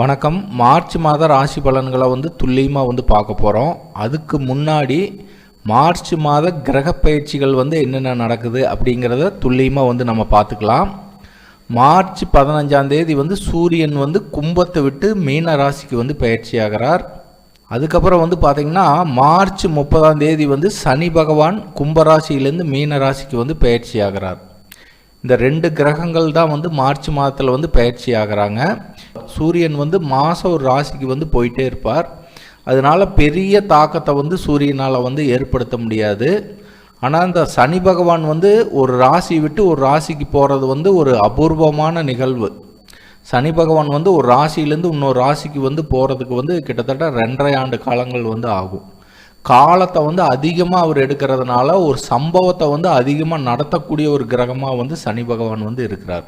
வணக்கம். மார்ச் மாத ராசி பலன்களை வந்து துல்லியமாக வந்து பார்க்க போகிறோம் அதுக்கு முன்னாடி மார்ச் மாத கிரக பயிற்சிகள் வந்து என்னென்ன நடக்குது அப்படிங்கிறத துல்லியமாக வந்து நம்ம பார்த்துக்கலாம். மார்ச் பதினஞ்சாந்தேதி வந்து சூரியன் வந்து கும்பத்தை விட்டு மீன ராசிக்கு வந்து பயிற்சி ஆகிறார். அதுக்கப்புறம் வந்து பார்த்திங்கன்னா மார்ச் முப்பதாம் தேதி வந்து சனி பகவான் கும்பராசியிலேருந்து மீன ராசிக்கு வந்து பயிற்சி ஆகிறார். இந்த ரெண்டு கிரகங்கள் தான் வந்து மார்ச் மாதத்தில் வந்து பயிற்சி ஆகிறாங்க. சூரியன் வந்து மாதம் ஒரு ராசிக்கு வந்து போயிட்டே இருப்பார். அதனால பெரிய தாக்கத்தை வந்து சூரியனால் வந்து ஏற்படுத்த முடியாது. ஆனால் இந்த சனி பகவான் வந்து ஒரு ராசி விட்டு ஒரு ராசிக்கு போகிறது வந்து ஒரு அபூர்வமான நிகழ்வு. சனி பகவான் வந்து ஒரு ராசியிலேருந்து இன்னொரு ராசிக்கு வந்து போகிறதுக்கு வந்து கிட்டத்தட்ட ரெண்டரை ஆண்டு காலங்கள் வந்து ஆகும். காலத்தை வந்து அதிகமாக அவர் எடுக்கிறதுனால ஒரு சம்பவத்தை வந்து அதிகமாக நடத்தக்கூடிய ஒரு கிரகமாக வந்து சனி பகவான் வந்து இருக்கிறார்.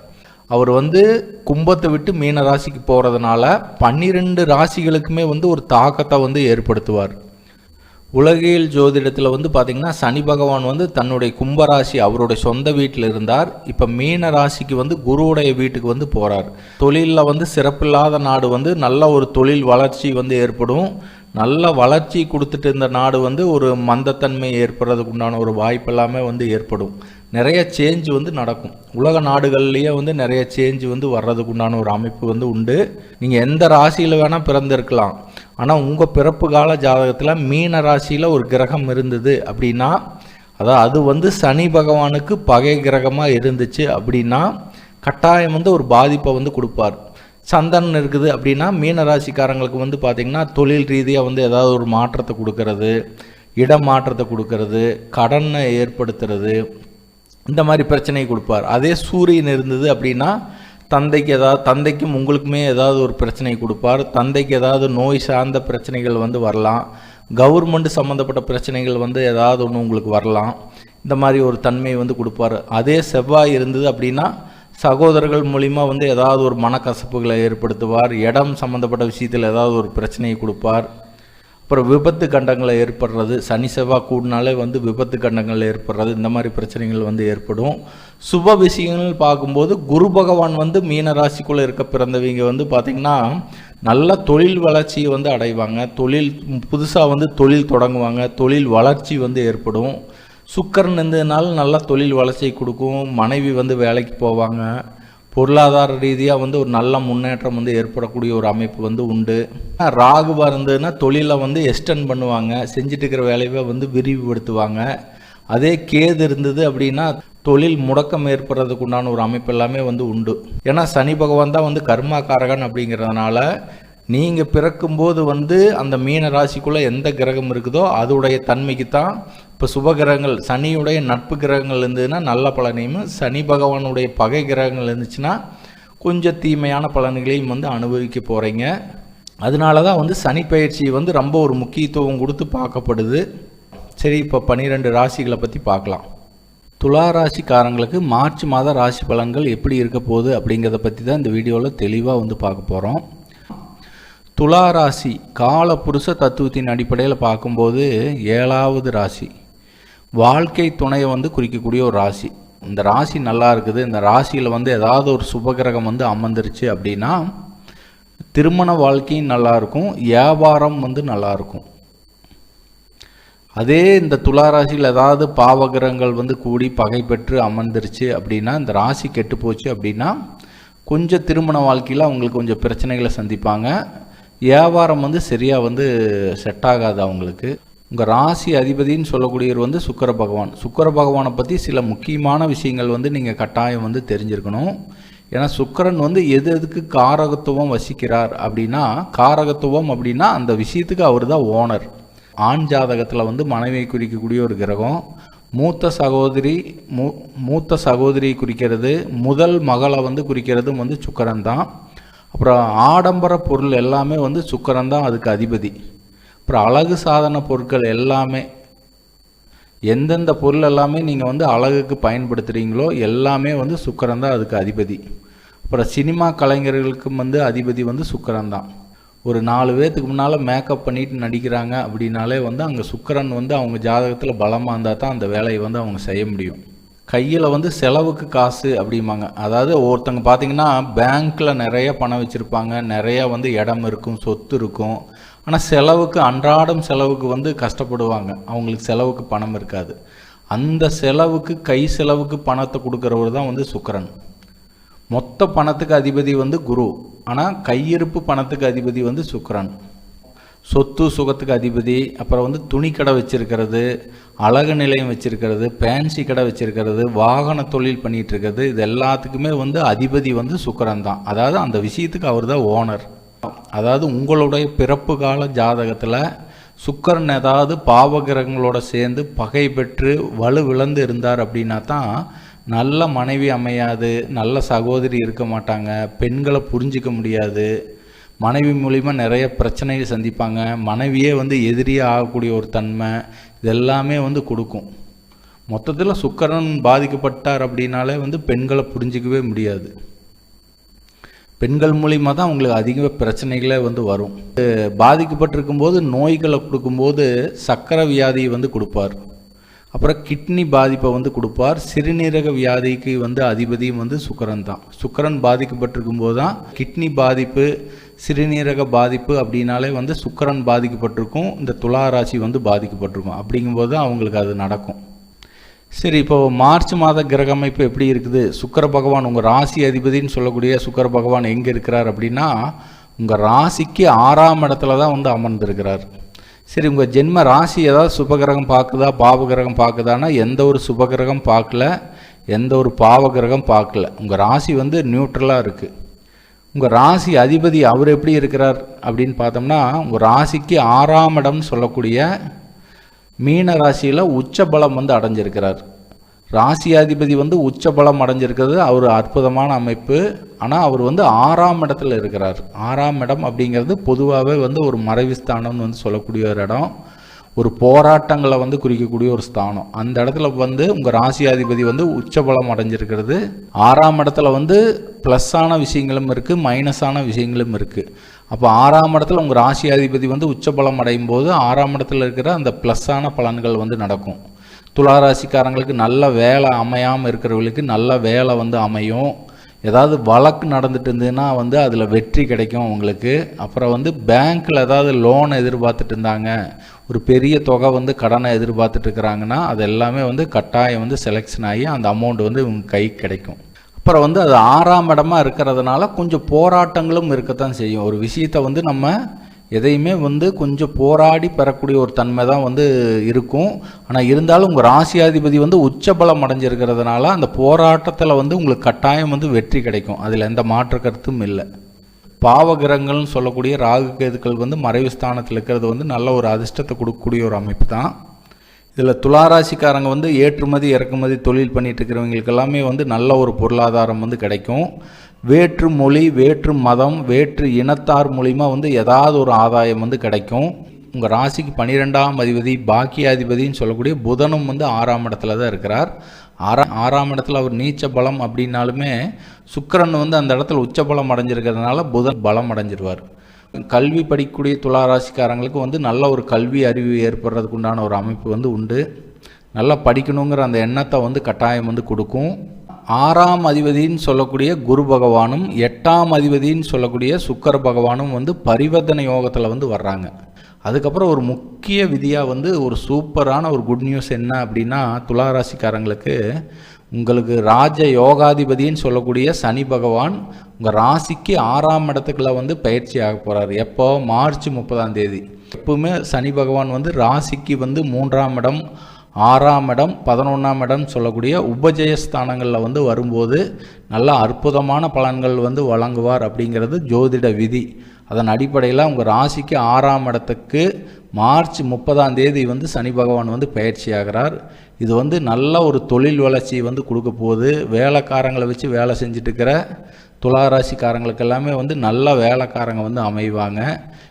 அவர் வந்து கும்பத்தை விட்டு மீன ராசிக்கு போகிறதுனால பன்னிரெண்டு ராசிகளுக்குமே வந்து ஒரு தாக்கத்தை வந்து ஏற்படுத்துவார். உலகியல் ஜோதிடத்தில் வந்து பார்த்திங்கன்னா சனி பகவான் வந்து தன்னுடைய கும்பராசி அவருடைய சொந்த வீட்டில் இருந்தார். இப்போ மீன ராசிக்கு வந்து குருவுடைய வீட்டுக்கு வந்து போகிறார் தொழிலில் வந்து சிறப்பில்லாத நாடு வந்து நல்ல ஒரு தொழில் வளர்ச்சி வந்து ஏற்படும். நல்ல வளர்ச்சி கொடுத்துட்டு இருந்த நாடு வந்து ஒரு மந்தத்தன்மை ஏற்படுறதுக்கு உண்டான ஒரு வாய்ப்பு எல்லாமே வந்து ஏற்படும். நிறைய சேஞ்ச் வந்து நடக்கும். உலக நாடுகள்லேயே வந்து நிறைய சேஞ்ச் வந்து வர்றதுக்கு உண்டான ஒரு அமைப்பு வந்து உண்டு. நீங்கள் எந்த ராசியில் வேணால் பிறந்திருக்கலாம். ஆனால் உங்கள் பிறப்பு கால ஜாதகத்தில் மீன ராசியில் ஒரு கிரகம் இருந்தது அப்படின்னா அதாவது அது வந்து சனி பகவானுக்கு பகை கிரகமாக இருந்துச்சு அப்படின்னா கட்டாயம் வந்து ஒரு பாதிப்பை வந்து கொடுப்பார். சந்தனம் இருக்குது அப்படின்னா மீன ராசிக்காரங்களுக்கு வந்து பார்த்திங்கன்னா தொழில் ரீதியாக வந்து ஏதாவது ஒரு மாற்றத்தை கொடுக்கறது இடம் மாற்றத்தை கொடுக்கறது கடனை ஏற்படுத்துறது இந்த மாதிரி பிரச்சனையை கொடுப்பார். அதே சூரியன் இருந்தது அப்படின்னா தந்தைக்கு ஏதாவது தந்தைக்கும் உங்களுக்குமே ஏதாவது ஒரு பிரச்சனை கொடுப்பார். தந்தைக்கு ஏதாவது நோய் சார்ந்த பிரச்சனைகள் வந்து வரலாம். கவர்மெண்ட் சம்மந்தப்பட்ட பிரச்சனைகள் வந்து ஏதாவது ஒன்று உங்களுக்கு வரலாம். இந்த மாதிரி ஒரு தன்மை வந்து கொடுப்பார். அதே செவ்வாய் இருந்தது அப்படின்னா சகோதரர்கள் மூலிமா வந்து ஏதாவது ஒரு மனக்கசப்புகளை ஏற்படுத்துவார். இடம் சம்மந்தப்பட்ட விஷயத்தில் ஏதாவது ஒரு பிரச்சனையை கொடுப்பார். அப்புறம் விபத்து கண்டங்களை ஏற்படுறது சனி செவ்வாய் கூடினாலே வந்து விபத்து கண்டங்கள் ஏற்படுறது இந்த மாதிரி பிரச்சனைகள் வந்து ஏற்படும். சுப விஷயங்கள் பார்க்கும்போது குரு பகவான் வந்து மீன ராசிக்குள்ளே இருக்க பிறந்தவங்க வந்து பார்த்திங்கன்னா நல்ல தொழில் வளர்ச்சியை வந்து அடைவாங்க. தொழில் புதுசாக வந்து தொழில் தொடங்குவாங்க. தொழில் வளர்ச்சி வந்து ஏற்படும். சுக்கரன் இருந்ததுனால நல்லா தொழில் வளர்ச்சியை கொடுக்கும். மனைவி வந்து வேலைக்கு போவாங்க. பொருளாதார ரீதியாக வந்து ஒரு நல்ல முன்னேற்றம் வந்து ஏற்படக்கூடிய ஒரு அமைப்பு வந்து உண்டு. ராகுவாக இருந்ததுன்னா தொழிலை வந்து எக்ஸ்டெண்ட் பண்ணுவாங்க. செஞ்சுட்டு இருக்கிற வேலையை வந்து விரிவுபடுத்துவாங்க. அதே கேது இருந்தது அப்படின்னா தொழில் முடக்கம் ஏற்படுறதுக்கு உண்டான ஒரு அமைப்பு எல்லாமே வந்து உண்டு. ஏன்னா சனி பகவான் தான் வந்து கர்மாக்காரகன் அப்படிங்கிறதுனால நீங்கள் பிறக்கும்போது வந்து அந்த மீன ராசிக்குள்ளே எந்த கிரகம் இருக்குதோ அதோடைய தன்மைக்கு தான் இப்போ சுப கிரகங்கள் சனியுடைய நட்பு கிரகங்கள் இருந்ததுன்னா நல்ல பலனையும் சனி பகவானுடைய பகை கிரகங்கள் இருந்துச்சுன்னா கொஞ்சம் தீமையான பலன்களையும் வந்து அனுபவிக்க போகிறீங்க அதனால தான் வந்து சனி பயிற்சி வந்து ரொம்ப ஒரு முக்கியத்துவம் கொடுத்து பார்க்கப்படுது. சரி இப்போ பன்னிரெண்டு ராசிகளை பற்றி பார்க்கலாம். துலா ராசிக்காரங்களுக்கு மார்ச் மாத ராசி பலன்கள் எப்படி இருக்க போகுது அப்படிங்கிறத பற்றி தான் இந்த வீடியோவில் தெளிவாக வந்து பார்க்க போகிறோம் துலா ராசி கால புருஷ தத்துவத்தின் அடிப்படையில் பார்க்கும்போது ஏழாவது ராசி. வாழ்க்கை துணையை வந்து குறிக்கக்கூடிய ஒரு ராசி. இந்த ராசி நல்லா இருக்குது. இந்த ராசியில் வந்து ஏதாவது ஒரு சுபகிரகம் வந்து அமர்ந்துருச்சு அப்படின்னா திருமண வாழ்க்கையும் நல்லாயிருக்கும் வியாபாரம் வந்து நல்லாயிருக்கும் அதே இந்த துலா ராசியில் ஏதாவது பாவகிரகங்கள் வந்து கூடி பகை பெற்று அமர்ந்துருச்சு அப்படின்னா இந்த ராசி கெட்டு போச்சு அப்படின்னா கொஞ்சம் திருமண வாழ்க்கையில் அவங்களுக்கு கொஞ்சம் பிரச்சனைகளை சந்திப்பாங்க. வியாபாரம் வந்து சரியாக வந்து செட் ஆகாது அவங்களுக்கு. உங்கள் ராசி அதிபதின்னு சொல்லக்கூடியவர் வந்து சுக்கர பகவான். சுக்கர பகவானை பற்றி சில முக்கியமான விஷயங்கள் வந்து நீங்கள் கட்டாயம் வந்து தெரிஞ்சிருக்கணும். ஏன்னா சுக்கரன் வந்து எது எதுக்கு காரகத்துவம் வசிக்கிறார் அப்படின்னா காரகத்துவம் அப்படின்னா அந்த விஷயத்துக்கு அவர் தான் ஓனர். ஆண் ஜாதகத்தில் வந்து மனைவியை குறிக்கக்கூடிய ஒரு கிரகம். மூத்த சகோதரி மூ மூத்த சகோதரி குறிக்கிறது. முதல் மகளை வந்து குறிக்கிறதும் வந்து சுக்கரன் தான் அப்புறம் ஆடம்பர பொருள் எல்லாமே வந்து சுக்கரன் தான் அதுக்கு அதிபதி. அப்புறம் அழகு சாதன பொருட்கள் எல்லாமே எந்தெந்த பொருள் எல்லாமே நீங்கள் வந்து அழகுக்கு பயன்படுத்துகிறீங்களோ எல்லாமே வந்து சுக்கரன் தான் அதுக்கு அதிபதி. அப்புறம் சினிமா கலைஞர்களுக்கும் வந்து அதிபதி வந்து சுக்கரன் தான் ஒரு நாலு பேர்த்துக்கு முன்னால் மேக்கப் பண்ணிட்டு நடிக்கிறாங்க அப்படின்னாலே வந்து அங்கே சுக்கரன் வந்து அவங்க ஜாதகத்தில் பலமாக இருந்தால் தான் அந்த வேலையை வந்து அவங்க செய்ய முடியும். கையில் வந்து செலவுக்கு காசு அப்படிம்பாங்க. அதாவது ஒருத்தங்க பார்த்தீங்கன்னா பேங்க்கில் நிறைய பணம் வச்சுருப்பாங்க. நிறைய வந்து இடம் இருக்கும் சொத்து இருக்கும். ஆனால் செலவுக்கு அன்றாடம் செலவுக்கு வந்து கஷ்டப்படுவாங்க. அவங்களுக்கு செலவுக்கு பணம் இருக்காது. அந்த செலவுக்கு கை செலவுக்கு பணத்தை கொடுக்குறவர் தான் வந்து சுக்கரன். மொத்த பணத்துக்கு அதிபதி வந்து குரு. ஆனால் கையிருப்பு பணத்துக்கு அதிபதி வந்து சுக்கரன். சொத்து சுகத்துக்கு அதிபதி அப்புறம் வந்து துணி கடை வச்சிருக்கிறது அழகு நிலையம் வச்சிருக்கிறது பேன்சி கடை வச்சிருக்கிறது வாகன தொழில் பண்ணிட்டு இருக்கிறது இது எல்லாத்துக்குமே வந்து அதிபதி வந்து சுக்கரன் தான். அதாவது அந்த விஷயத்துக்கு அவர் தான் ஓனர் அதாவது உங்களுடைய பிறப்பு கால ஜாதகத்தில் சுக்கரன் ஏதாவது பாவகிரகங்களோட சேர்ந்து பகை பெற்று வலு விழந்து இருந்தார் அப்படின்னா தான் நல்ல மனைவி அமையாது நல்ல சகோதரி இருக்க மாட்டாங்க பெண்களை புரிஞ்சிக்க முடியாது மனைவி மூலிமா நிறைய பிரச்சனைகள் சந்திப்பாங்க. மனைவியே வந்து எதிரியாக ஆகக்கூடிய ஒரு தன்மை இதெல்லாமே வந்து கொடுக்கும். மொத்தத்தில் சுக்கரன் பாதிக்கப்பட்டார் அப்படின்னாலே வந்து பெண்களை புரிஞ்சிக்கவே முடியாது. பெண்கள் மூலிமா தான் அவங்களுக்கு அதிக பிரச்சனைகளே வந்து வரும். பாதிக்கப்பட்டிருக்கும் போது நோய்களை கொடுக்கும்போது சக்கரை வியாதியை வந்து கொடுப்பார். அப்புறம் கிட்னி பாதிப்பை வந்து கொடுப்பார். சிறுநீரக வியாதிக்கு வந்து அதிபதியும் வந்து சுக்கரன் தான். சுக்கரன் பாதிக்கப்பட்டிருக்கும் போது தான் கிட்னி பாதிப்பு சிறுநீரக பாதிப்பு அப்படின்னாலே வந்து சுக்கரன் பாதிக்கப்பட்டிருக்கும் இந்த துலா ராசி வந்து பாதிக்கப்பட்டிருக்கும். அப்படிங்கும்போது அவங்களுக்கு அது நடக்கும். சரி இப்போ மார்ச் மாத கிரக அமைப்பு எப்படி இருக்குது? சுக்கர பகவான் உங்கள் ராசி அதிபதின்னு சொல்லக்கூடிய சுக்கர பகவான் எங்கே இருக்கிறார் அப்படின்னா உங்கள் ராசிக்கு ஆறாம் இடத்துல தான் வந்து அமர்ந்திருக்கிறார். சரி உங்கள் ஜென்ம ராசி ஏதாவது சுபகிரகம் பார்க்குதா? பாவகிரகம் பார்க்குதான்னா எந்த ஒரு சுபகிரகம் பார்க்கல எந்த ஒரு பாவகிரகம் பார்க்கல. உங்கள் ராசி வந்து நியூட்ரலாக இருக்குது உங்கள் ராசி அதிபதி அவர் எப்படி இருக்கிறார் அப்படின்னு பார்த்தோம்னா உங்கள் ராசிக்கு ஆறாம் இடம்னு சொல்லக்கூடிய மீன ராசியில் உச்ச பலம் வந்து அடைஞ்சிருக்கிறார். ராசியாதிபதி வந்து உச்ச பலம் அடைஞ்சிருக்கிறது அவர் அற்புதமான அமைப்பு. ஆனால் அவர் வந்து ஆறாம் இடத்துல இருக்கிறார். ஆறாம் இடம் அப்படிங்கிறது பொதுவாகவே வந்து ஒரு மறைவு ஸ்தானம்னு வந்து சொல்லக்கூடிய ஒரு இடம். ஒரு போராட்டங்களை வந்து குறிக்கக்கூடிய ஒரு ஸ்தானம். அந்த இடத்துல வந்து உங்கள் ராசியாதிபதி வந்து உச்சபலம் அடைஞ்சிருக்கிறது. ஆறாம் இடத்துல வந்து ப்ளஸ்ஸான விஷயங்களும் இருக்குது மைனஸான விஷயங்களும் இருக்குது அப்போ ஆறாம் இடத்துல உங்கள் ராசியாதிபதி வந்து உச்சபலம் அடையும் போது ஆறாம் இடத்துல இருக்கிற அந்த ப்ளஸ்ஸான பலன்கள் வந்து நடக்கும். துளாராசிக்காரங்களுக்கு நல்ல வேலை அமையாமல் இருக்கிறவங்களுக்கு நல்ல வேலை வந்து அமையும். ஏதாவது வழக்கு நடந்துட்டு இருந்ததுன்னா வந்து அதில் வெற்றி கிடைக்கும் உங்களுக்கு. அப்புறம் வந்து பேங்க்கில் ஏதாவது லோன் எதிர்பார்த்துட்டு இருந்தாங்க. ஒரு பெரிய தொகை வந்து கடனை எதிர்பார்த்துட்டு இருக்கிறாங்கன்னா அது எல்லாமே வந்து கட்டாயம் வந்து செலெக்ஷன் ஆகி அந்த அமௌண்ட் வந்து இவங்க கைக்கு கிடைக்கும். அப்புறம் வந்து அது ஆறாம் இடமா இருக்கிறதுனால கொஞ்சம் போராட்டங்களும் இருக்கத்தான் செய்யும். ஒரு விஷயத்தை வந்து நம்ம எதையுமே வந்து கொஞ்சம் போராடி பெறக்கூடிய ஒரு தன்மை தான் வந்து இருக்கும். ஆனால் இருந்தாலும் உங்கள் ராசியாதிபதி வந்து உச்சபலம் அடைஞ்சிருக்கிறதுனால அந்த போராட்டத்தில் வந்து உங்களுக்கு கட்டாயம் வந்து வெற்றி கிடைக்கும். அதில் எந்த மாற்று கருத்தும் இல்லை. பாவகிரகங்கள்னு சொல்லக்கூடிய ராகு கேதுக்கள் வந்து மறைவு ஸ்தானத்தில் இருக்கிறது வந்து நல்ல ஒரு அதிர்ஷ்டத்தை கொடுக்கக்கூடிய ஒரு அமைப்பு தான். இதில் துளாராசிக்காரங்க வந்து ஏற்றுமதி இறக்குமதி தொழில் பண்ணிட்டு இருக்கிறவங்களுக்கு எல்லாமே வந்து நல்ல ஒரு பொருளாதாரம் வந்து கிடைக்கும். வேற்று மொழி வேற்று மதம் வேற்று இனத்தார் மூலிமா வந்து ஏதாவது ஒரு ஆதாயம் வந்து கிடைக்கும். உங்கள் ராசிக்கு பன்னிரெண்டாம் அதிபதி பாக்கியாதிபதினு சொல்லக்கூடிய புதனும் வந்து ஆறாம் இடத்துல தான் இருக்கிறார். ஆறா ஆறாம் இடத்துல அவர் நீச்ச பலம் அப்படின்னாலுமே சுக்கிரன் வந்து அந்த இடத்துல உச்ச பலம் அடைஞ்சிருக்கிறதுனால புதன் பலம் அடைஞ்சிருவார். கல்வி படிக்கக்கூடிய துளாராசிக்காரங்களுக்கு வந்து நல்ல ஒரு கல்வி அறிவு ஏற்படுறதுக்கு உண்டான ஒரு அமைப்பு வந்து உண்டு. நல்லா படிக்கணுங்கிற அந்த எண்ணத்தை வந்து கட்டாயம் வந்து கொடுக்கும். ஆறாம் அதிபதின்னு சொல்லக்கூடிய குரு பகவானும் எட்டாம் அதிபதின்னு சொல்லக்கூடிய சுக்கர பகவானும் வந்து பரிவர்த்தனை யோகத்தில் வந்து வர்றாங்க. அதுக்கப்புறம் ஒரு முக்கிய விதியாக வந்து ஒரு சூப்பரான ஒரு குட் நியூஸ் என்ன அப்படின்னா துளாராசிக்காரங்களுக்கு உங்களுக்கு ராஜ யோகாதிபதின்னு சொல்லக்கூடிய சனி பகவான் உங்கள் ராசிக்கு ஆறாம் இடத்துக்குள்ள வந்து பயிற்சி ஆக போகிறார் எப்போ? மார்ச் முப்பதாம் தேதி. எப்பவுமே சனி பகவான் வந்து ராசிக்கு வந்து மூன்றாம் இடம் ஆறாம் இடம் பதினொன்றாம் இடம் சொல்லக்கூடிய உபஜயஸ்தானங்களில் வந்து வரும்போது நல்ல அற்புதமான பலன்கள் வந்து வழங்குவார் அப்படிங்கிறது ஜோதிட விதி. அதன் அடிப்படையில் உங்கள் ராசிக்கு ஆறாம் இடத்துக்கு மார்ச் முப்பதாம் தேதி வந்து சனி பகவான் வந்து பயிற்சி ஆகிறார். இது வந்து நல்ல ஒரு தொழில் வளர்ச்சி வந்து கொடுக்க போகுது. வேலைக்காரங்களை வச்சு வேலை செஞ்சுட்டு இருக்கிற துளாராசிக்காரங்களுக்கு எல்லாமே வந்து நல்ல வேலைக்காரங்க வந்து அமைவாங்க.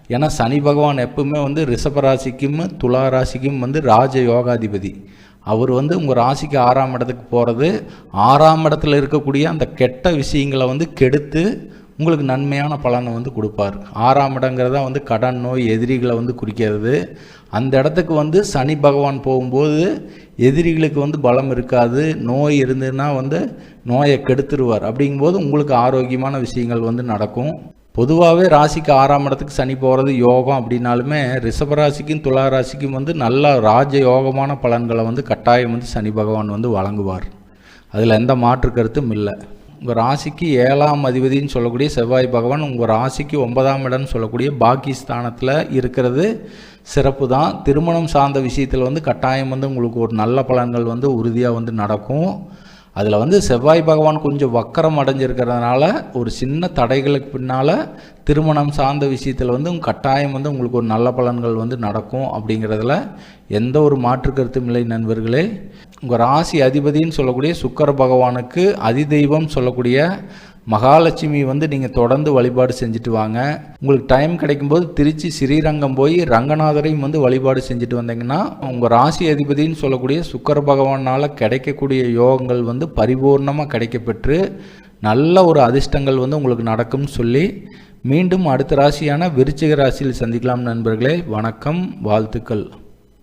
ஏன்னா சனி பகவான் எப்பவுமே வந்து ரிஷபராசிக்கும் துளாராசிக்கும் வந்து ராஜ யோகாதிபதி. அவர் வந்து உங்கள் ராசிக்கு ஆறாம் இடத்துக்கு போகிறது ஆறாம் இடத்துல இருக்கக்கூடிய அந்த கெட்ட விஷயங்களை வந்து கெடுத்து உங்களுக்கு நன்மையான பலனை வந்து கொடுப்பார். ஆறாம் இடங்கிறதா வந்து கடன் நோய் எதிரிகளை வந்து குறிக்கிறது. அந்த இடத்துக்கு வந்து சனி பகவான் போகும்போது எதிரிகளுக்கு வந்து பலம் இருக்காது. நோய் இருந்ததுன்னா வந்து நோயை கெடுத்துருவார். அப்படிங்கும்போது உங்களுக்கு ஆரோக்கியமான விஷயங்கள் வந்து நடக்கும். பொதுவாகவே ராசிக்கு ஆறாம் இடத்துக்கு சனி போகிறது யோகம் அப்படின்னாலுமே ரிஷபராசிக்கும் துலா ராசிக்கும் வந்து நல்ல ராஜ யோகமான பலன்களை வந்து கட்டாயம் வந்து சனி பகவான் வந்து வழங்குவார். அதில் எந்த மாற்று கருத்தும் இல்லை. உங்கள் ராசிக்கு ஏழாம் அதிபதின்னு சொல்லக்கூடிய செவ்வாய் பகவான் உங்கள் ராசிக்கு ஒன்பதாம் இடம்னு சொல்லக்கூடிய பாக்கிஸ்தானத்தில் இருக்கிறது சிறப்பு தான். திருமணம் சார்ந்த விஷயத்தில் வந்து கட்டாயம் வந்து உங்களுக்கு ஒரு நல்ல பலன்கள் வந்து உறுதியாக வந்து நடக்கும். அதில் வந்து செவ்வாய் பகவான் கொஞ்சம் வக்கரம் அடைஞ்சிருக்கிறதுனால ஒரு சின்ன தடைகளுக்கு பின்னால் திருமணம் சார்ந்த விஷயத்தில் வந்து கட்டாயம் வந்து உங்களுக்கு ஒரு நல்ல பலன்கள் வந்து நடக்கும் அப்படிங்கிறதுல எந்த ஒரு மாற்று கருத்தும் இல்லை நண்பர்களே. உங்கள் ராசி அதிபதின்னு சொல்லக்கூடிய சுக்கர பகவானுக்கு அதிதெய்வம் சொல்லக்கூடிய மகாலட்சுமி வந்து நீங்கள் தொடர்ந்து வழிபாடு செஞ்சுட்டு வாங்க. உங்களுக்கு டைம் கிடைக்கும்போது திருச்சி ஸ்ரீரங்கம் போய் ரங்கநாதரையும் வந்து வழிபாடு செஞ்சுட்டு வந்தீங்கன்னா உங்கள் ராசி அதிபதின்னு சொல்லக்கூடிய சுக்கர பகவானால் கிடைக்கக்கூடிய யோகங்கள் வந்து பரிபூர்ணமாக கிடைக்கப்பெற்று நல்ல ஒரு அதிர்ஷ்டங்கள் வந்து உங்களுக்கு நடக்கும்னு சொல்லி மீண்டும் அடுத்த ராசியான விருச்சிக ராசியில் சந்திக்கலாம் நண்பர்களே. வணக்கம் வாழ்த்துக்கள்.